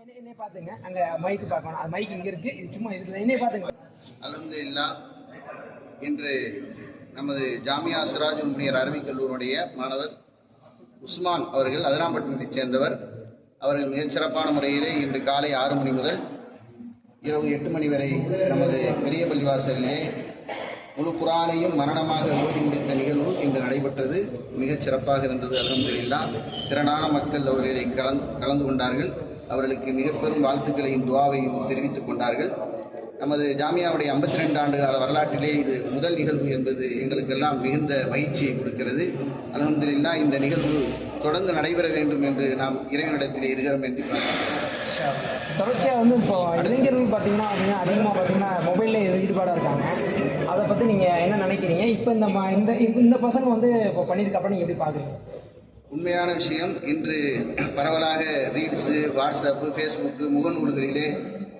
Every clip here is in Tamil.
என்னை என்னைய பாத்துங்க அங்க மைக் பார்க்கணும். அது மைக் இங்க இருக்கு. இது சும்மா இருக்குது. என்னைய பாத்துங்க இல்லா இன்று நமது ஜாமியா சிராஜ் முனியர் அரபிக் கல்லூரியுடைய மாணவர் உஸ்மான் அவர்கள் அதிராம்பட்டினத்தைச் சேர்ந்தவர். அவர்கள் மிகச்சிறப்பான முறையிலே இன்று காலை ஆறு மணி முதல் இரவு எட்டு மணி வரை நமது பெரிய பள்ளிவாசலிலே முழு குரானையும் மரணமாக ஓதி முடித்த நிகழ்வு இன்று நடைபெற்றது. மிகச் சிறப்பாக இருந்தது. அலமதுல்லா திறனான மக்கள் அவர்களை கலந்து கலந்து கொண்டார்கள். அவர்களுக்கு மிக பெரும் வாழ்த்துக்களையும் துவாவையும் தெரிவித்துக் கொண்டார்கள். நமது ஜாமியாவுடைய ஐம்பத்தி ரெண்டு ஆண்டு கால வரலாற்றிலே இது முதல் நிகழ்வு என்பது எங்களுக்கெல்லாம் மிகுந்த மகிழ்ச்சியை கொடுக்கிறது. அலமதுல்லா இந்த நிகழ்வு தொடர்ந்து நடைபெற வேண்டும் என்று நாம் இறைவனிடத்திலே இருக்கிறோம் என்று தொடர்ச்சியாக வந்து இப்போ இளைஞர்கள் பார்த்தீங்கன்னா அப்படின்னா அதிகமா பார்த்தீங்கன்னா மொபைல்ல ஈடுபாடாக இருக்காங்க. அதை பற்றி நீங்கள் என்ன நினைக்கிறீங்க? இப்போ இந்த இந்த இந்த- இந்த பசங்க வந்து இப்போ பண்ணியிருக்கப்ப நீங்கள் எப்படி பார்க்குறீங்க? உண்மையான விஷயம் இன்று பரவலாக ரீல்ஸு வாட்ஸ்அப்பு ஃபேஸ்புக்கு முகநூல்களிலே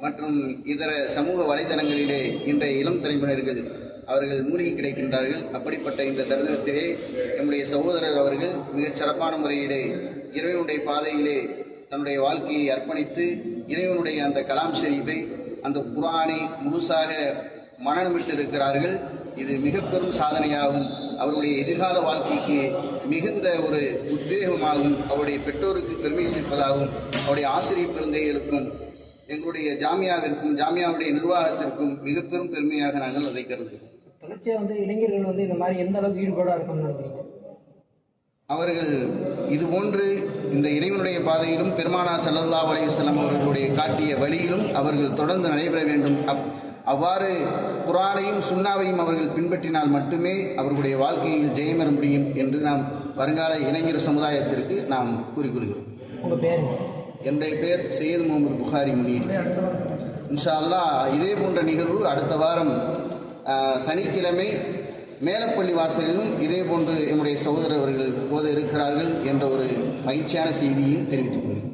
மற்றும் இதர சமூக வலைதளங்களிலே இன்றைய இளம் தலைமுறைகள் அவர்கள் மூழ்கி கிடைக்கின்றார்கள். அப்படிப்பட்ட இந்த தருணத்திலே நம்முடைய சகோதரர் அவர்கள் மிகச் சிறப்பான முறையிலே இறைவனுடைய பாதையிலே தன்னுடைய வாழ்க்கையை அர்ப்பணித்து இறைவனுடைய அந்த கலாம் ஷெரீஃபை அந்த குரானை முழுசாக மனநமிட்டு இருக்கிறார்கள் இது மிக பெரும் சாதனையாகும். அவருடைய எதிர்கால வாழ்க்கைக்கு மிகுந்த ஒரு உத்வேகமாகும் அவருடைய பெற்றோருக்கு பெருமை சேர்ப்பதாகவும் அவருடைய ஆசிரியர் பிறந்தைகளுக்கும் எங்களுடைய ஜாமியாவிற்கும் ஜாமியாவுடைய நிர்வாகத்திற்கும் மிக பெரும் பெருமையாக நாங்கள் அதை கருதுகிறோம். தொடர்ச்சியா வந்து இளைஞர்கள் வந்து இந்த மாதிரி எந்த அளவுக்கு இருக்கும்னு அவர்கள் இதுபோன்று இந்த இறைவனுடைய பாதையிலும் பெருமானா ஸல்லல்லாஹு அலைஹி வஸல்லம் அவர்களுடைய காட்டிய வழியிலும் அவர்கள் தொடர்ந்து நடைபெற வேண்டும். அப் அவ்வாறு குரானையும் சுன்னாவையும் அவர்கள் பின்பற்றினால் மட்டுமே அவர்களுடைய வாழ்க்கையில் ஜெயம் பெற முடியும் என்று நாம் வருங்கால இளைஞர் சமுதாயத்திற்கு நாம் கூறிக்கொள்கிறோம். உங்க பேருங்க என்னுடைய பேர் சையது முகமது புகாரி முனீர். இன்ஷா அல்லாஹ் இதே போன்ற நிகழ்வு அடுத்த வாரம் சனிக்கிழமை மேலப்பள்ளி வாசலிலும் இதே போன்று என்னுடைய சகோதரர் அவர்கள் போத இருக்கிறார்கள் என்ற ஒரு மகிழ்ச்சியான செய்தியையும் தெரிவித்துக் கொள்கிறேன்.